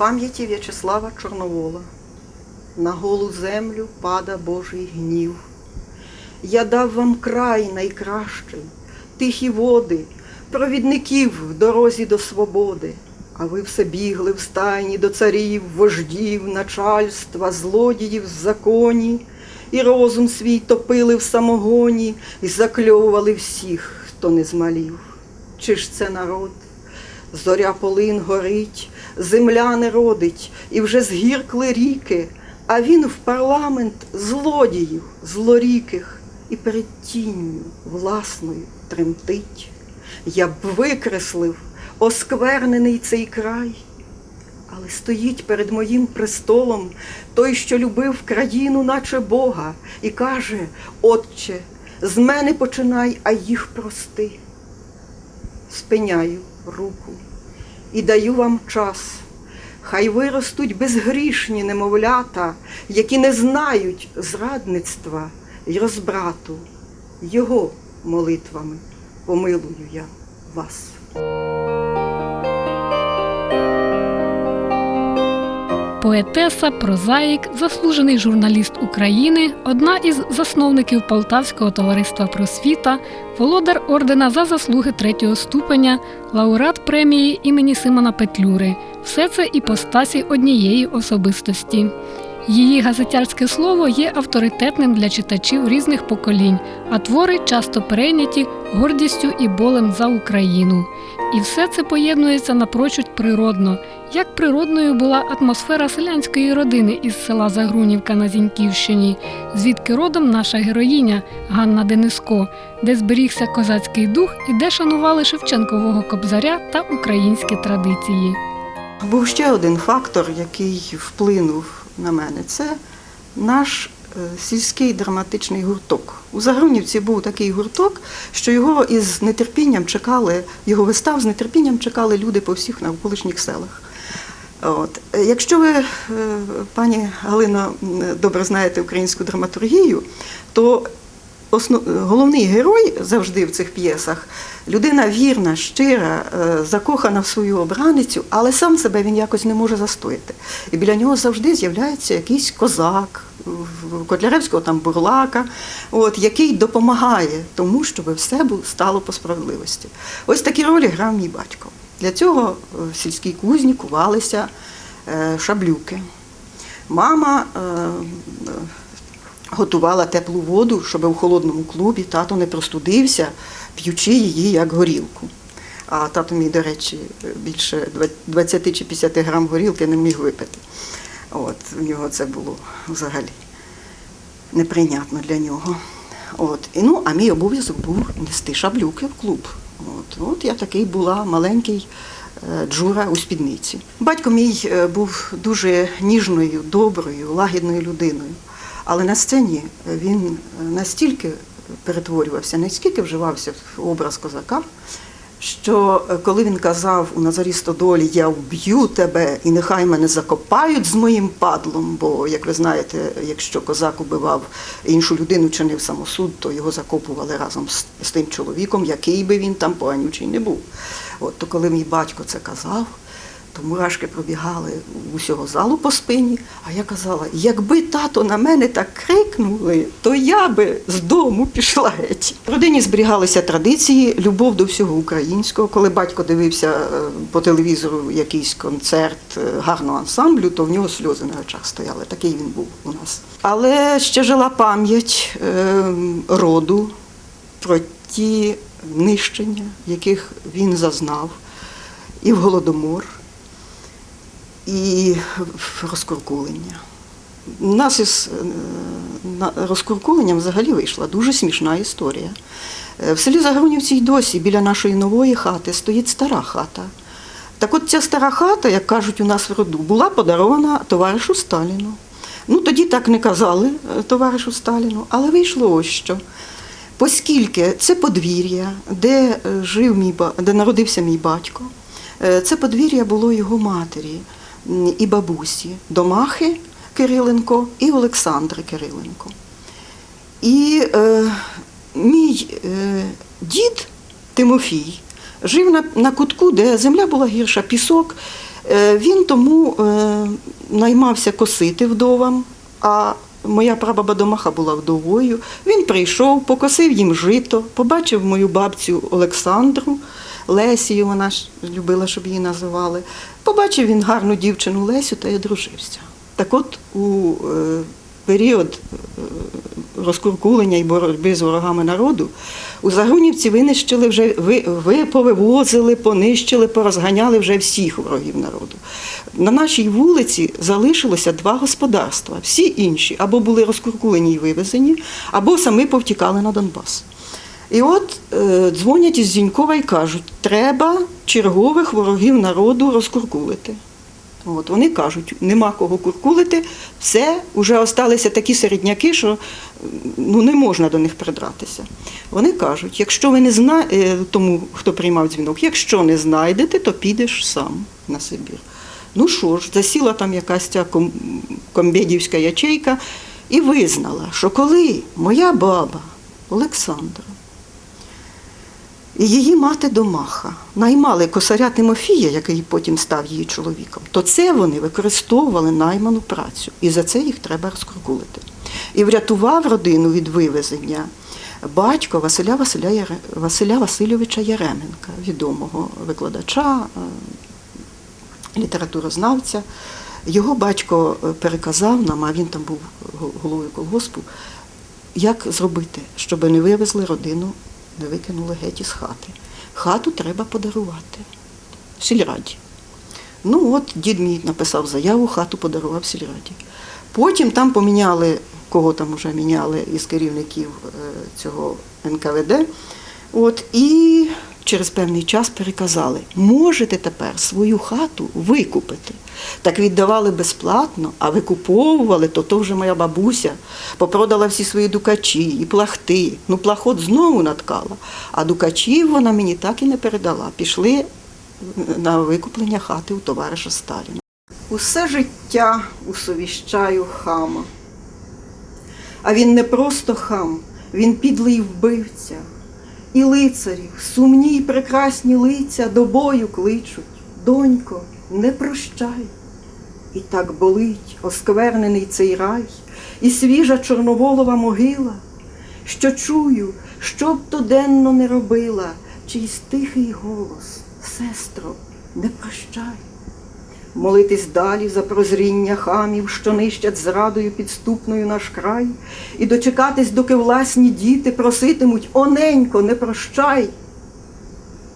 пам'яті В'ячеслава Чорновола. На голу землю пада Божий гнів. Я дав вам край найкращий, тихі води, провідників в дорозі до свободи. А ви все бігли в стайні до царів, вождів, начальства, злодіїв в законі, і розум свій топили в самогоні, і закльовували всіх, хто не змалів. Чи ж це народ? Зоря полин горить, земля не родить, і вже згіркли ріки, а він в парламент злодіїв, злоріких, і перед тінню власною тремтить. Я б викреслив осквернений цей край, але стоїть перед моїм престолом той, що любив країну, наче Бога, і каже: Отче, з мене починай, а їх прости спиняю руку і даю вам час. Хай виростуть безгрішні немовлята, які не знають зрадництва й розбрату. Його молитвами помилую я вас. Поетеса, прозаїк, заслужений журналіст України, одна із засновників Полтавського товариства просвіта, володар ордена за заслуги третього ступеня, лауреат премії імені Симона Петлюри. Все це іпостасі однієї особистості. Її газетярське слово є авторитетним для читачів різних поколінь, а твори часто перейняті гордістю і болем за Україну. І все це поєднується напрочуд природно, як природною була атмосфера селянської родини із села Загрунівка на Зіньківщині, звідки родом наша героїня Ганна Дениско, де зберігся козацький дух і де шанували Шевченкового кобзаря та українські традиції. Був ще один фактор, який вплинув на мене. Це наш е, сільський драматичний гурток. У Загрунівці був такий гурток, що його із нетерпінням чекали, його вистав з нетерпінням чекали люди по всіх навколишніх селах. От. Якщо ви, е, пані Галино, добре знаєте українську драматургію, то основ... головний герой завжди в цих п'єсах людина вірна, щира, е, закохана в свою обраницю, але сам себе він якось не може застояти. І біля нього завжди з'являється якийсь козак, Котляревського там бурлака, от, який допомагає тому, щоб все стало по справедливості. Ось такі ролі грав мій батько. Для цього е, в сільській кузні кувалися е, шаблюки. Мама готувала теплу воду, щоб у холодному клубі тато не простудився, п'ючи її як горілку. А тато мій, до речі, більше 20 чи 50 грам горілки не міг випити. От, у нього це було взагалі неприйнятно для нього. От. І, ну, а мій обов'язок був нести шаблюки в клуб. От, от я такий була маленький е, джура у спідниці. Батько мій е, був дуже ніжною, доброю, лагідною людиною. Але на сцені він е, настільки перетворювався, настільки вживався в образ козака, що е, коли він казав у Назарі Стодолі Я вб'ю тебе і нехай мене закопають з моїм падлом, бо, як ви знаєте, якщо козак убивав іншу людину, чинив самосуд, то його закопували разом з тим чоловіком, який би він там поганючий не був. От то коли мій батько це казав, то мурашки пробігали усього залу по спині, а я казала, якби тато на мене так крикнули, то я би з дому пішла геть. В родині зберігалися традиції, любов до всього українського. Коли батько дивився е, по телевізору якийсь концерт е, гарного ансамблю, то в нього сльози на очах стояли. Такий він був у нас. Але ще жила пам'ять е, роду про ті нищення, яких він зазнав і в голодомор, і розкуркулення. У нас із е, розкуркуленням взагалі вийшла дуже смішна історія. Е, В селі Загрунівці й досі біля нашої нової хати стоїть стара хата. Так от ця стара хата, як кажуть у нас в роду, була подарована товаришу Сталіну. Ну тоді так не казали е, товаришу Сталіну, але вийшло ось що. Оскільки це подвір'я, де жив мій де народився мій батько, це подвір'я було його матері і бабусі Домахи Кириленко і Олександри Кириленко. І е, мій е, дід Тимофій жив на, на кутку, де земля була гірша, пісок. Е, Він тому е, наймався косити вдовам, а моя прабаба Домаха була вдовою. Він прийшов, покосив їм жито, побачив мою бабцю Олександру, Лесію, вона ж любила, щоб її називали. Побачив він гарну дівчину Лесю та й одружився. Так от у е, період е, розкуркулення і боротьби з ворогами народу у Загрунівці винищили вже, ви повивозили, понищили, порозганяли вже всіх ворогів народу. На нашій вулиці залишилося два господарства. Всі інші або були розкуркулені і вивезені, або самі повтікали на Донбас. І от е, дзвонять із Зінькова і кажуть, треба чергових ворогів народу розкуркулити. От, вони кажуть, нема кого куркулити, все, вже осталися такі середняки, що ну, не можна до них придратися. Вони кажуть, якщо ви не знаєте, тому хто приймав дзвінок, якщо не знайдете, то підеш сам на Сибір. Ну що ж, засіла там якась ця ком- ячейка і визнала, що коли моя баба Олександра і її мати Домаха наймали косаря Тимофія, який потім став її чоловіком, то це вони використовували найману працю, і за це їх треба розкрукулити. І врятував родину від вивезення батько Василя, Василя. Василя Васильовича Яременка, відомого викладача, е, літературознавця. Його батько е, переказав нам, а він там був го- головою колгоспу, як зробити, щоб не вивезли родину, не викинули геть із хати. Хату треба подарувати сільраді. Ну от дід мій написав заяву, хату подарував сільраді. Потім там поміняли, кого там вже міняли із керівників е, цього НКВД. От, і через певний час переказали, можете тепер свою хату викупити. Так віддавали безплатно, а викуповували, то то вже моя бабуся попродала всі свої дукачі і плахти. Ну, плахот знову наткала, а дукачів вона мені так і не передала. Пішли на викуплення хати у товариша Сталіна. Усе життя усовіщаю хама. А він не просто хам, він підлий вбивця. І лицарів, сумні й прекрасні лиця до бою кличуть. Донько, не прощай. І так болить осквернений цей рай, і свіжа чорноволова могила, що чую, що б то денно не робила, чийсь тихий голос, сестро, не прощай. Молитись далі за прозріння хамів, що нищать зрадою підступною наш край, і дочекатись, доки власні діти проситимуть оненько, не прощай.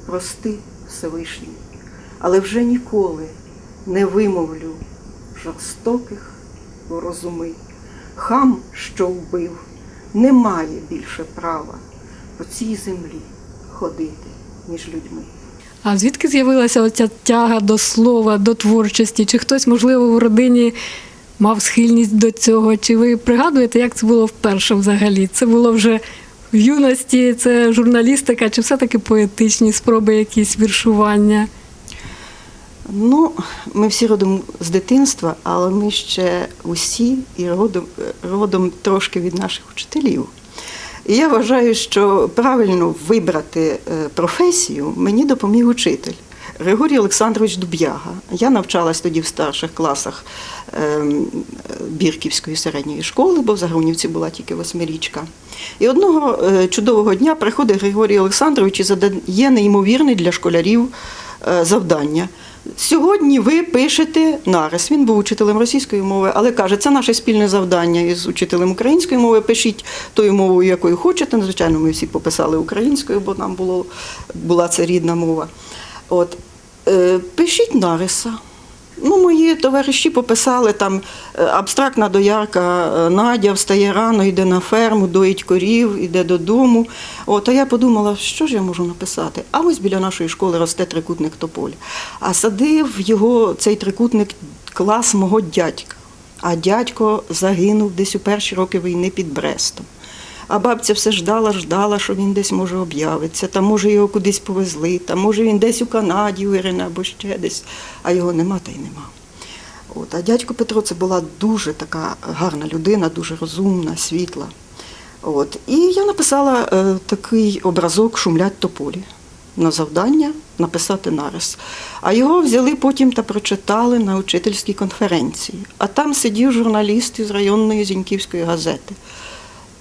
Прости, Всевишній, але вже ніколи не вимовлю жорстоких розуми. Хам, що вбив, не має більше права по цій землі ходити між людьми. А звідки з'явилася оця тяга до слова, до творчості? Чи хтось, можливо, в родині мав схильність до цього? Чи ви пригадуєте, як це було вперше взагалі? Це було вже в юності, це журналістика, чи все-таки поетичні спроби, якісь віршування? Ну, ми всі родом з дитинства, але ми ще усі і родом, родом трошки від наших вчителів. І я вважаю, що правильно вибрати е, професію мені допоміг учитель. Григорій Олександрович Дуб'яга. Я навчалась тоді в старших класах ем, Бірківської середньої школи, бо в Загрунівці була тільки восьмирічка. І одного е, чудового дня приходить Григорій Олександрович і задає неймовірне для школярів е, завдання. Сьогодні ви пишете нарис. Він був учителем російської мови, але каже, це наше спільне завдання із учителем української мови. Пишіть тою мовою, якою хочете. Звичайно, ми всі пописали українською, бо нам було, була це рідна мова. От, е, пишіть нариса. Ну, мої товариші пописали там е, абстрактна доярка е, Надя встає рано, йде на ферму, доїть корів, йде додому. От, а я подумала, що ж я можу написати? А ось біля нашої школи росте трикутник тополі. А садив його цей трикутник клас мого дядька. А дядько загинув десь у перші роки війни під Брестом. А бабця все ждала, ждала, що він десь може об'явиться, та може його кудись повезли, та може він десь у Канаді вирине або ще десь, а його нема та й нема. От, а дядько Петро це була дуже така гарна людина, дуже розумна, світла. От, і я написала е, такий образок Шумлять тополі на завдання написати нарис. А його взяли потім та прочитали на учительській конференції. А там сидів журналіст із районної Зіньківської газети.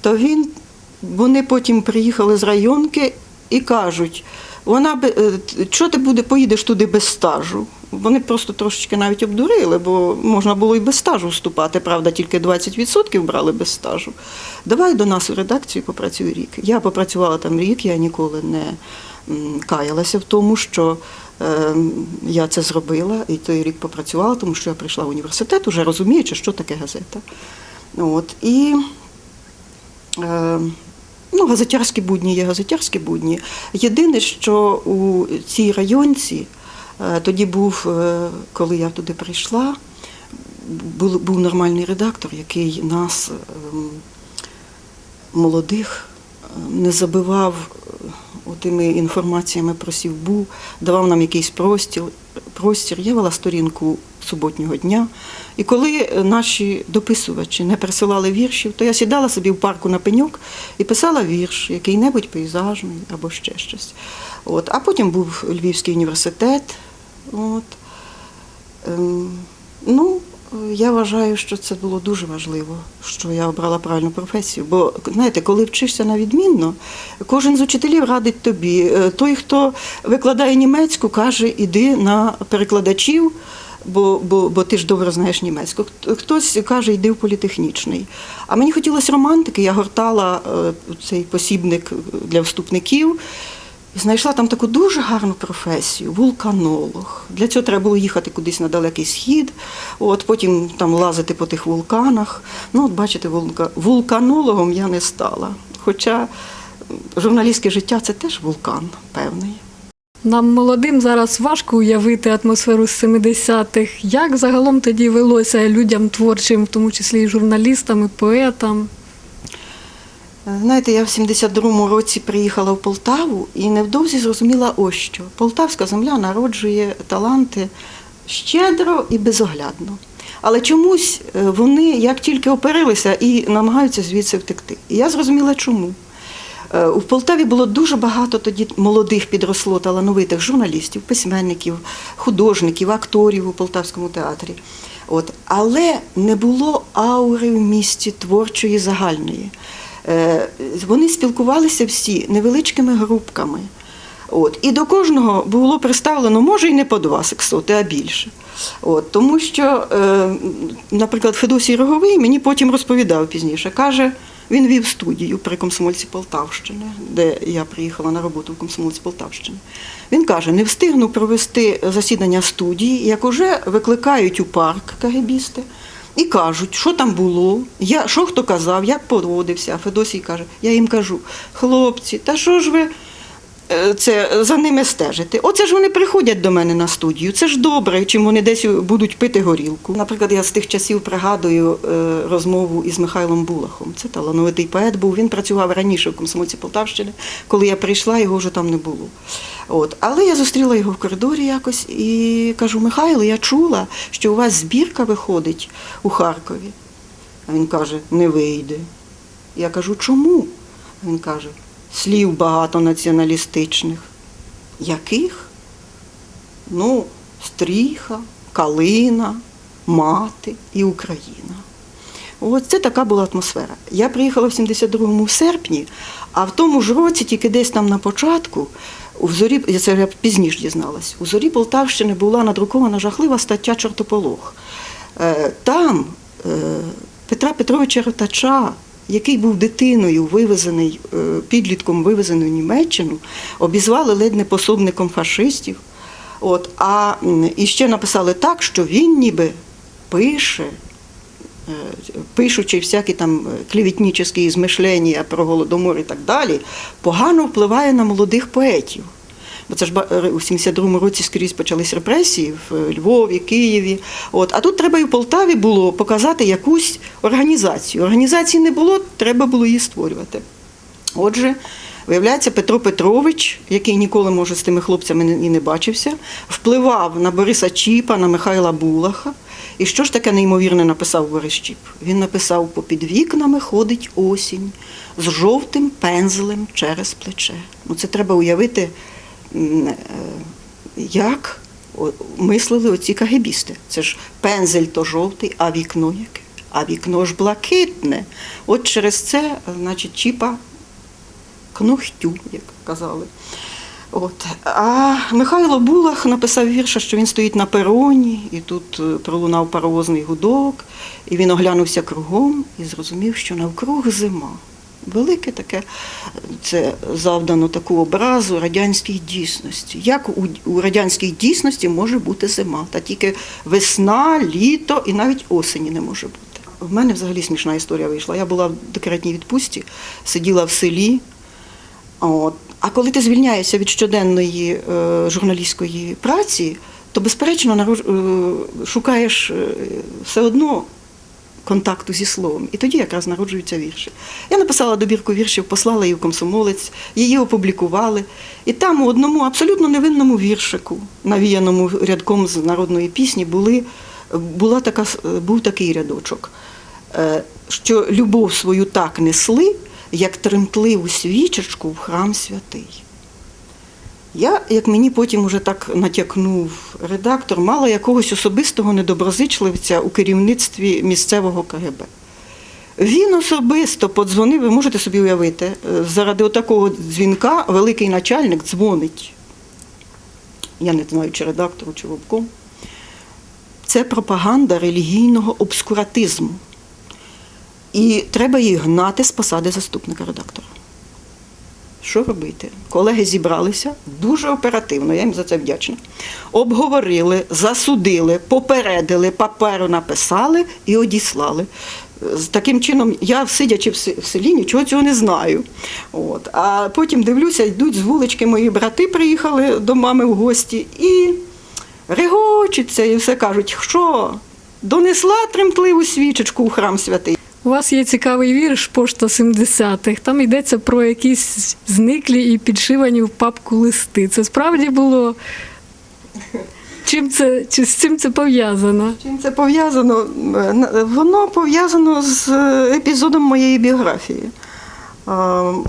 То він, вони потім приїхали з районки і кажуть, вона е, що ти буде, поїдеш туди без стажу? Вони просто трошечки навіть обдурили, бо можна було і без стажу вступати, правда, тільки 20% брали без стажу. Давай до нас у редакцію попрацюй рік. Я попрацювала там рік, я ніколи не каялася в тому, що е, я це зробила, і той рік попрацювала, тому що я прийшла в університет, уже розуміючи, що таке газета. От, і Ну, газетярські будні є газетярські будні. Єдине, що у цій районці е, тоді був, е, коли я туди прийшла, був, був нормальний редактор, який нас, молодих, е, не забивав е, тими інформаціями про сівбу, давав нам якийсь простір. простір. Я вела сторінку суботнього дня. І коли е, наші дописувачі не присилали віршів, то я сідала собі в парку на пеньок і писала вірш, який-небудь пейзажний або ще щось. От. А потім був Львівський університет. От. Ем, ну, я вважаю, що це було дуже важливо, що я обрала правильну професію. Бо знаєте, коли вчишся на відмінно, кожен з учителів радить тобі. Е, Той, хто викладає німецьку, каже, іди на перекладачів. Бо, бо, бо ти ж добре знаєш німецьку. Хтось каже, йди в політехнічний. А мені хотілося романтики, я гортала е, цей посібник для вступників. І знайшла там таку дуже гарну професію вулканолог. Для цього треба було їхати кудись на далекий схід, от потім там лазити по тих вулканах. Ну, от бачите, вулка... вулканологом я не стала. Хоча журналістське життя це теж вулкан певний. Нам молодим зараз важко уявити атмосферу з 70-х. Як загалом тоді велося людям творчим, в тому числі і журналістам, і поетам? Знаєте, я в 72-му році приїхала в Полтаву і невдовзі зрозуміла ось що. Полтавська земля народжує таланти щедро і безоглядно. Але чомусь е, вони як тільки оперилися і намагаються звідси втекти. І я зрозуміла, чому. Е, У Полтаві було дуже багато тоді молодих підросло талановитих журналістів, письменників, художників, акторів у Полтавському театрі. От. Але не було аури в місті творчої загальної. Е, Вони спілкувалися всі невеличкими групками. От. І до кожного було представлено, може, і не по два сексоти, а більше. От. Тому що, е, наприклад, Федосій Роговий мені потім розповідав пізніше, каже, він вів студію при комсомольці Полтавщини, де я приїхала на роботу в комсомольці Полтавщини. Він каже, не встигну провести засідання студії, як уже викликають у парк кагебісти і кажуть, що там було, я, що хто казав, як поводився. А Федосій каже, я їм кажу, хлопці, та що ж ви це за ними стежите? Оце ж вони приходять до мене на студію. Це ж добре, чим вони десь будуть пити горілку. Наприклад, я з тих часів пригадую е, розмову із Михайлом Булахом. Це талановитий поет був. Він працював раніше в комсомольці Полтавщини. Коли я прийшла, його вже там не було. От. Але я зустріла його в коридорі якось і кажу: Михайло, я чула, що у вас збірка виходить у Харкові. А він каже, не вийде. Я кажу, чому? Він каже, слів багато націоналістичних. Яких? Ну, стріха, калина, мати і Україна. От це така була атмосфера. Я приїхала в 72-му в серпні, а в тому ж році, тільки десь там на початку, у зорі, я це я пізніше дізналась, у зорі Полтавщини була надрукована жахлива стаття Чортополох. Е, Там е, Петра Петровича Ротача, який був дитиною, вивезений, е, підлітком вивезений в Німеччину, обізвали ледь не пособником фашистів. От, а і ще написали так, що він ніби пише, е, пишучи всякі там е, клівітнічі змишлення про голодомор і так далі, погано впливає на молодих поетів. Бо це ж е, у 72-му році скрізь почались репресії в е, Львові, Києві. От. А тут треба і в Полтаві було показати якусь організацію. Організації не було, треба було її створювати. Отже, виявляється, Петро Петрович, який ніколи, може, з тими хлопцями і не бачився, впливав на Бориса Чіпа, на Михайла Булаха. І що ж таке неймовірне написав Борис Чіп? Він написав: попід вікнами ходить осінь з жовтим пензлем через плече. Ну, це треба уявити як мислили оці кагебісти. Це ж пензель то жовтий, а вікно яке? А вікно ж блакитне. От через це, значить, чіпа кнохтю, як казали. От. А Михайло Булах написав вірша, що він стоїть на пероні, і тут е, пролунав паровозний гудок, і він оглянувся кругом і зрозумів, що навкруг зима. Велике таке, це завдано таку образу радянській дійсності. Як у, у радянській дійсності може бути зима? Та тільки весна, літо і навіть осені не може бути. В мене взагалі смішна історія вийшла. Я була в декретній відпустці, сиділа в селі. От. А коли ти звільняєшся від щоденної е, журналістської праці, то безперечно е, шукаєш е, все одно контакту зі словом. І тоді якраз народжуються вірші. Я написала добірку віршів, послала її в комсомолець, її опублікували. І там у одному абсолютно невинному віршику, навіяному рядком з народної пісні, були, була така, був такий рядочок, е, що любов свою так несли, як тремтливу свічечку в храм святий. Я, як мені потім уже так натякнув редактор, мала якогось особистого недоброзичливця у керівництві місцевого КГБ. Він особисто подзвонив, ви можете собі уявити, е, заради отакого дзвінка великий начальник дзвонить. Я не знаю, чи редактору, чи вовком. Це пропаганда релігійного обскуратизму. І треба її гнати з посади заступника редактора. Що робити? Колеги зібралися дуже оперативно, я їм за це вдячна. Обговорили, засудили, попередили, паперу написали і одіслали. Таким чином, я, сидячи в селі, нічого цього не знаю. От. А потім дивлюся, йдуть з вулички мої брати, приїхали до мами в гості і регочуться і все кажуть, що донесла тремтливу свічечку у храм святий. У вас є цікавий вірш Пошта 70-х. Там йдеться про якісь зниклі і підшивані в папку листи. Це справді було. Чим це, чи з цим це пов'язано? Чим це пов'язано? Е, Воно пов'язано з е, епізодом моєї біографії.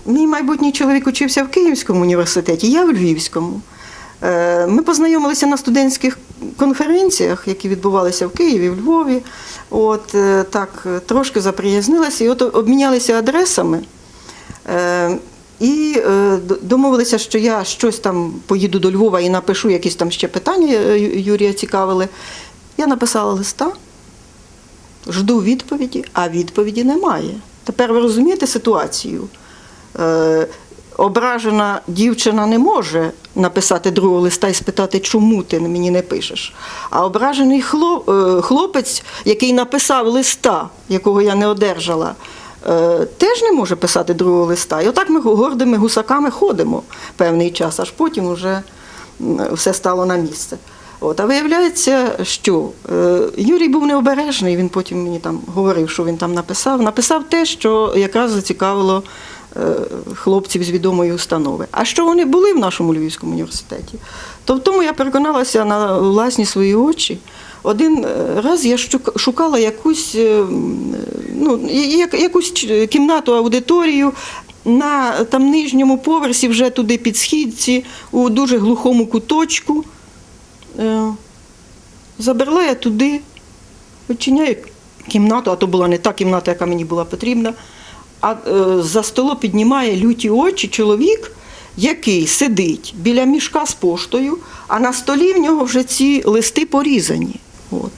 Мій майбутній чоловік учився в Київському університеті, я в Львівському. Е, Ми познайомилися на студентських конференціях, які відбувалися в Києві, в Львові. От е, так трошки заприязнилися і от обмінялися адресами. Е, І домовилися, що я щось там поїду до Львова і напишу якісь там ще питання Юрія цікавили. Я написала листа, жду відповіді, а відповіді немає. Тепер ви розумієте ситуацію. Ображена дівчина не може написати другого листа і спитати, чому ти мені не пишеш. А ображений е, хлопець, який написав листа, якого я не одержала, е, теж не може писати другого листа. І отак ми гордими гусаками ходимо певний час, аж потім вже все стало на місце. От, а виявляється, що е, Юрій був необережний, він потім мені там говорив, що він там написав. Написав те, що якраз зацікавило хлопців з відомої установи. А що вони були в нашому Львівському університеті? То в тому я переконалася на власні свої очі. Один е, раз я шукала якусь, е, ну, якусь кімнату, аудиторію на там нижньому поверсі, вже туди під східці, у дуже глухому куточку. Е, Забрала я туди, відчиняю кімнату, а то була не та кімната, яка мені була потрібна. А е, за столу піднімає люті очі чоловік, який сидить біля мішка з поштою, а на столі в нього вже ці листи порізані. От.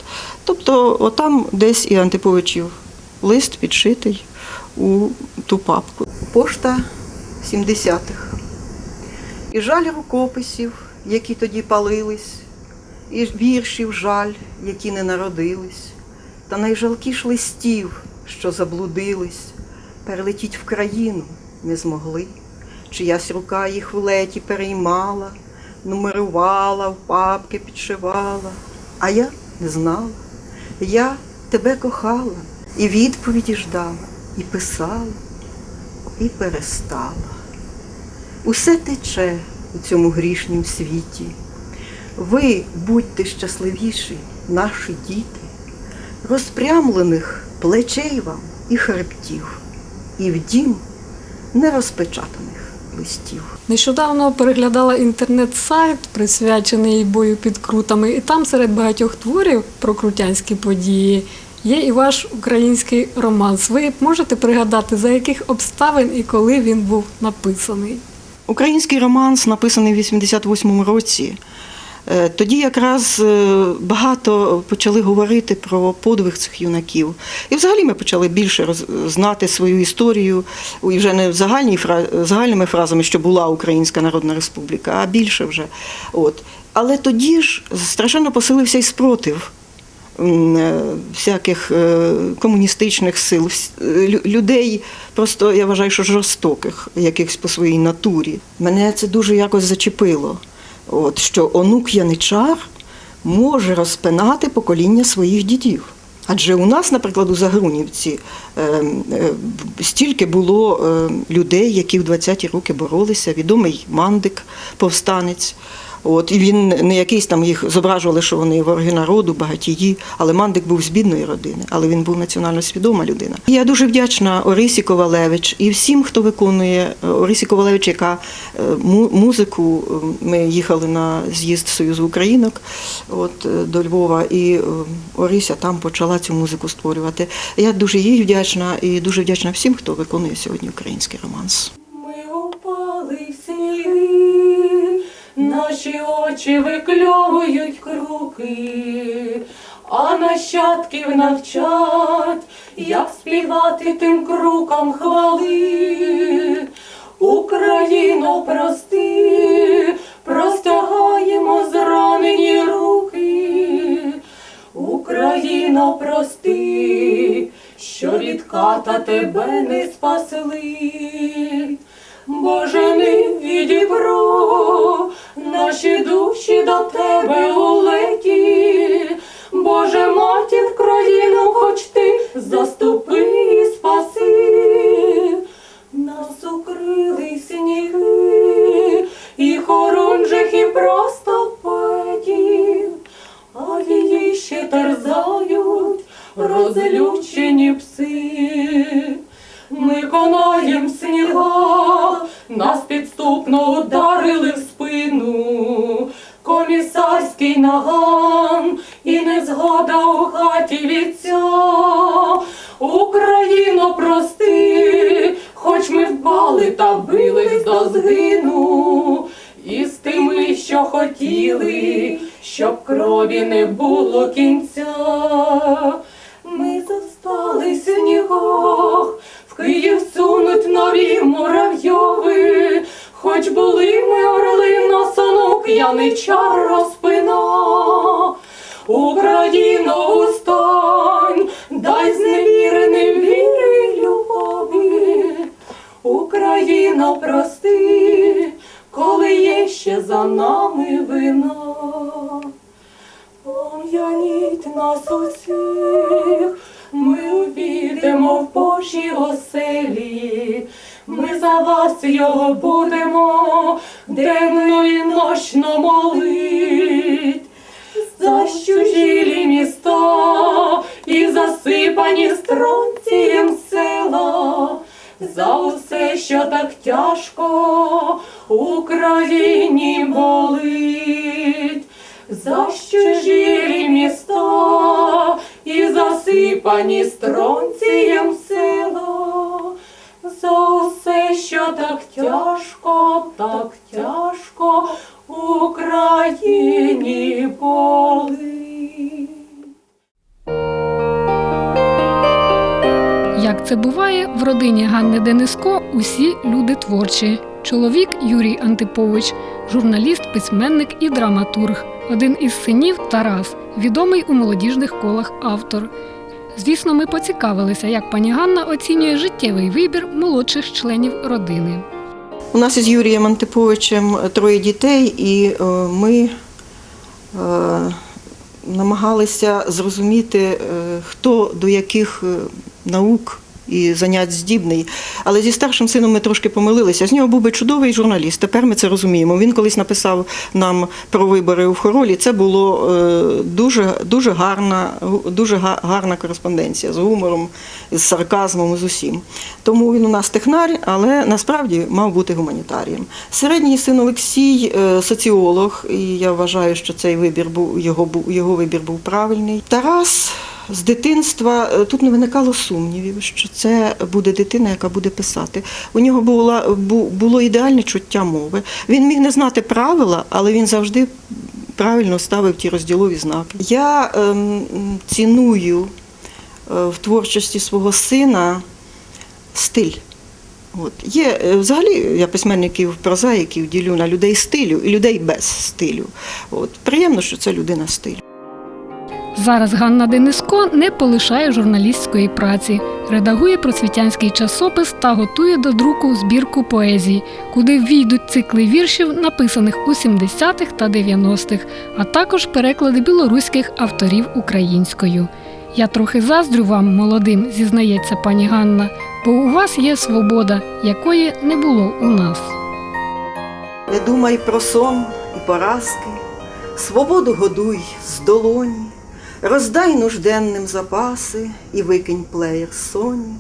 Тобто, отам десь і Антиповичів лист підшитий у ту папку. Пошта 70-х. І жаль рукописів, які тоді палились, і віршів жаль, які не народились, та найжалкіш листів, що заблудились, перелетіть в країну не змогли. Чиясь рука їх в леті переймала, нумерувала, в папки підшивала. А я не знала. Я тебе кохала, і відповіді ждала, і писала, і перестала. Усе тече у цьому грішнім світі. Ви будьте щасливіші, наші діти, розпрямлених плечей вам і хребтів, і в дім нерозпечатаних листів. Нещодавно переглядала інтернет-сайт, присвячений бою під крутами, і там серед багатьох творів про крутянські події є і ваш український романс. Ви можете пригадати, за яких обставин і коли він був написаний? Український романс написаний в 88-му році. Е, Тоді якраз е, багато почали говорити про подвиг цих юнаків. І взагалі ми почали більше знати свою історію, і вже не загальні загальними фразами, що була Українська Народна Республіка, а більше вже. От. Але тоді ж страшенно посилився і спротив е, всяких комуністичних сил, лю- людей, просто я вважаю, що жорстоких, якихось по своїй натурі. Мене це дуже якось зачепило. От, що онук Яничар може розпинати покоління своїх дідів. Адже у нас, наприклад, у Загрунівці е, е, стільки було е, людей, які в 20-ті роки боролися, відомий мандик, повстанець. От, і він не якийсь там їх зображували, що вони вороги народу, багатії, але Мандик був з бідної родини, але він був національно свідома людина. І Я дуже вдячна Орисі Ковалевич і всім, хто виконує е, Орисі Ковалевич, яка е, музику. Ми їхали на з'їзд Союзу Українок от, е, до Львова, і Орися там почала цю музику створювати. Я дуже їй вдячна і дуже вдячна всім, хто виконує сьогодні український романс. Наші очі викльовують круки, а нащадків навчать, як співати тим крукам хвали. Україно, прости, простягаємо зранені руки. Україно, прости, що від ката тебе не спасли. Боже, не відібро наші душі до тебе улеті. Боже, матір країну, хоч ти заступи і спаси. Нас укрили сніги, і хорунжих, і просто петів, а її ще терзають розлючені пси. Ми конаєм сніга, нас підступно ударили в спину. Комісарський наган і незгода у хаті вітця. Україно, прости, хоч ми впали та бились до згину. І з тими, що хотіли, щоб крові не було кінця. Ми зостали в снігах, в Київ сунуть нові муравйови, хоч були ми орли на санок, яничар розпина. Україно, устань, дай зневіреним віри любові. Україно, прости, коли є ще за нами вина. Пом'яніть нас усіх, ми увійдемо в Божі оселі. Ми за вас його будемо денно і ночно молить. Люди. Чоловік Юрій Антипович, журналіст, письменник і драматург. Один із синів Тарас, відомий у молодіжних колах автор. Звісно, ми поцікавилися, як пані Ганна оцінює життєвий вибір молодших членів родини. У нас із Юрієм Антиповичем троє дітей, і е, ми е, намагалися зрозуміти, е, хто до яких наук і занять здібний. Але зі старшим сином ми трошки помилилися. З нього був би чудовий журналіст. Тепер ми це розуміємо. Він колись написав нам про вибори у Хоролі. Це було е, дуже, дуже гарна, дуже гарна кореспонденція з гумором, з сарказмом, з усім. Тому він у нас технар, але насправді мав бути гуманітарієм. Середній син Олексій е, соціолог, і я вважаю, що цей вибір був його його вибір був правильний. Тарас з дитинства е, тут не виникало сумнівів, що це буде дитина, яка буде писати. У нього була було ідеальне чуття мови. Він міг не знати правила, але він завжди правильно ставив ті розділові знаки. Я ем, ціную е, в творчості свого сина стиль. От. Є е, взагалі я письменників прозаїків ділю на людей стилю і людей без стилю. От. Приємно, що це людина стилю. Зараз Ганна Дениско не полишає журналістської праці, редагує просвітянський часопис та готує до друку збірку поезії, куди ввійдуть цикли віршів, написаних у 70-х та 90-х, а також переклади білоруських авторів українською. Я трохи заздрю вам, молодим, зізнається пані Ганна, бо у вас є свобода, якої не було у нас. Не думай про сон і поразки, свободу годуй з долоні, роздай нужденним запаси і викинь плеєр соні,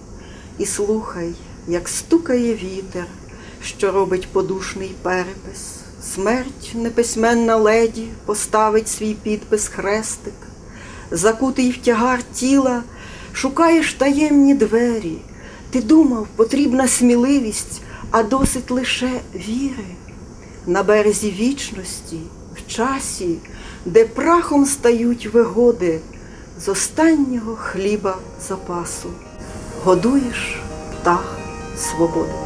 і слухай, як стукає вітер, що робить подушний перепис. Смерть неписьменна леді поставить свій підпис хрестик, закутий в тягар тіла, шукаєш таємні двері. Ти думав, потрібна сміливість, а досить лише віри на березі вічності, в часі, де прахом стають вигоди з останнього хліба запасу, годуєш птах свободи.